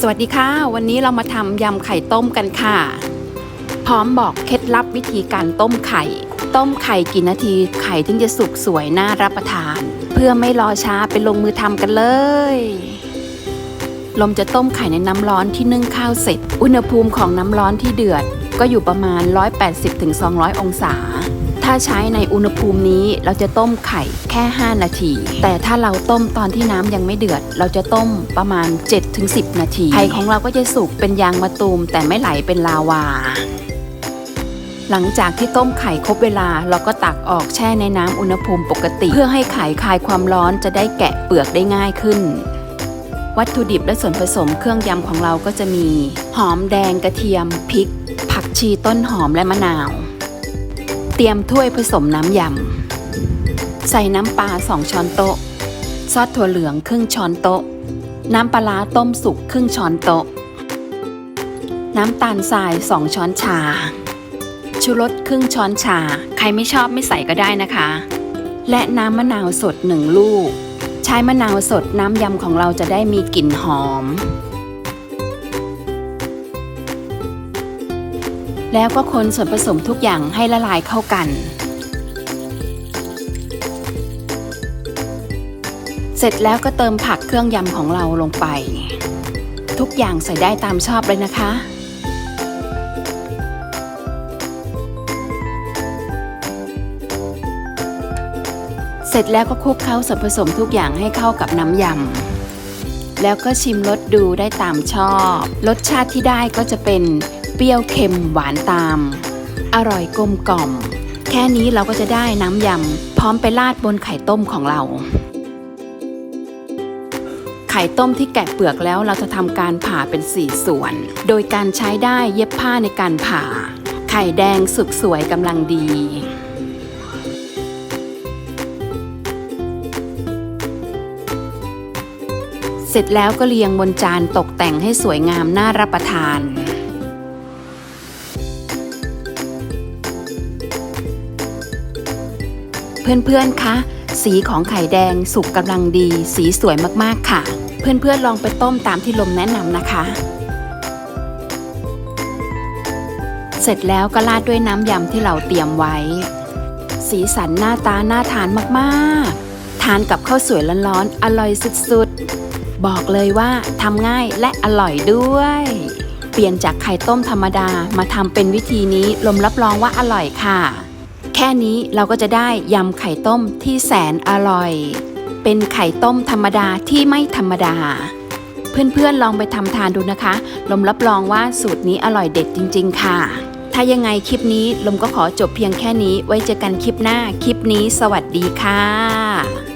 สวัสดีค่ะ วันนี้เรามาทำยำไข่ต้มกันค่ะ พร้อมบอกเคล็ดลับวิธีการต้มไข่ ต้มไข่กี่นาทีไข่ถึงจะสุกสวยน่ารับประทาน เพื่อไม่รอช้าไปลงมือทำกันเลย ลมจะต้มไข่ในน้ำร้อนที่นึ่งข้าวเสร็จ อุณหภูมิของน้ำร้อนที่เดือด ก็อยู่ประมาณ 180-200 องศา ถ้าใช้ในอุณหภูมินี้เราจะต้มไข่แค่ 5 นาที แต่ถ้าเราต้มตอนที่น้ำยังไม่เดือด เราจะต้มประมาณ 7-10 นาที ไข่ของเราก็จะสุกเป็นยางมะตูม แต่ไม่ไหลเป็นลาวาหลังจากที่ต้มไข่ครบเวลาเราก็ตักออกแช่ในน้ำอุณหภูมิปกติ เพื่อให้ไข่คลายความร้อนจะได้แกะเปลือกได้ง่ายขึ้น วัตถุดิบและส่วนผสมเครื่องยำของเราก็จะมี หอมแดงกระเทียมพริก ผักชีต้นหอมและมะนาว เตรียมถ้วยผสมน้ำยำ ใส่น้ำปลา 2 ช้อนโต๊ะ ซอสถั่วเหลืองครึ่งช้อนโต๊ะ น้ำปลาร้าต้มสุกครึ่งช้อนโต๊ะ น้ำตาลทราย 2 ช้อนชา ชูรสครึ่งช้อนชา ใครไม่ชอบไม่ใส่ก็ได้นะคะ และน้ำมะนาวสด1ลูก ใช้มะนาวสดน้ำยำของเราจะได้มีกลิ่นหอม แล้วก็คนส่วนผสมทุกอย่างให้ละลายเข้ากัน เสร็จแล้วก็เติมผักเครื่องยำของเราลงไป ทุกอย่างใส่ได้ตามชอบเลยนะคะเสร็จแล้วก็คลุกเคล้าส่วนผสมทุกอย่างให้เข้ากับน้ำยำ แล้วก็ชิมรสดูได้ตามชอบ รสชาติที่ได้ก็จะเป็น เปรี้ยวเค็มหวานตาม อร่อยกลมกล่อม แค่นี้เราก็จะได้น้ำยำพร้อมไปราดบนไข่ต้มของเรา ไข่ต้มที่แกะเปลือกแล้วเราจะทำการผ่าเป็นสี่ส่วน โดยการใช้ได้เย็บผ้าในการผ่า ไข่แดงสุกสวยกำลังดีเสร็จแล้วก็เรียงบนจานตกแต่งให้สวยงามน่ารับประทาน เพื่อนๆ คะ สีของไข่แดงสุกกำลังดี สีสวยมากๆค่ะ เพื่อนๆ ลองไปต้มตามที่ลมแนะนำนะคะ เสร็จแล้วก็ราดด้วยน้ำยำที่เราเตรียมไว้ สีสันหน้าตาน่าทานมากๆ ทานกับข้าวสวยร้อนๆ อร่อยสุดๆ บอกเลยว่าทำง่ายและอร่อยด้วย เปลี่ยนจากไข่ต้มธรรมดามาทำเป็นวิธีนี้ลมรับรองว่าอร่อยค่ะ แค่นี้เราก็จะได้ยำไข่ต้มที่แสนอร่อย เป็นไข่ต้มธรรมดาที่ไม่ธรรมดา เพื่อนๆลองไปทำทานดูนะคะ ลมรับรองว่าสูตรนี้อร่อยเด็ดจริง ๆ ค่ะ ถ้ายังไงคลิปนี้ลมก็ขอจบเพียงแค่นี้ ไว้เจอกันคลิปหน้า คลิปนี้สวัสดีค่ะ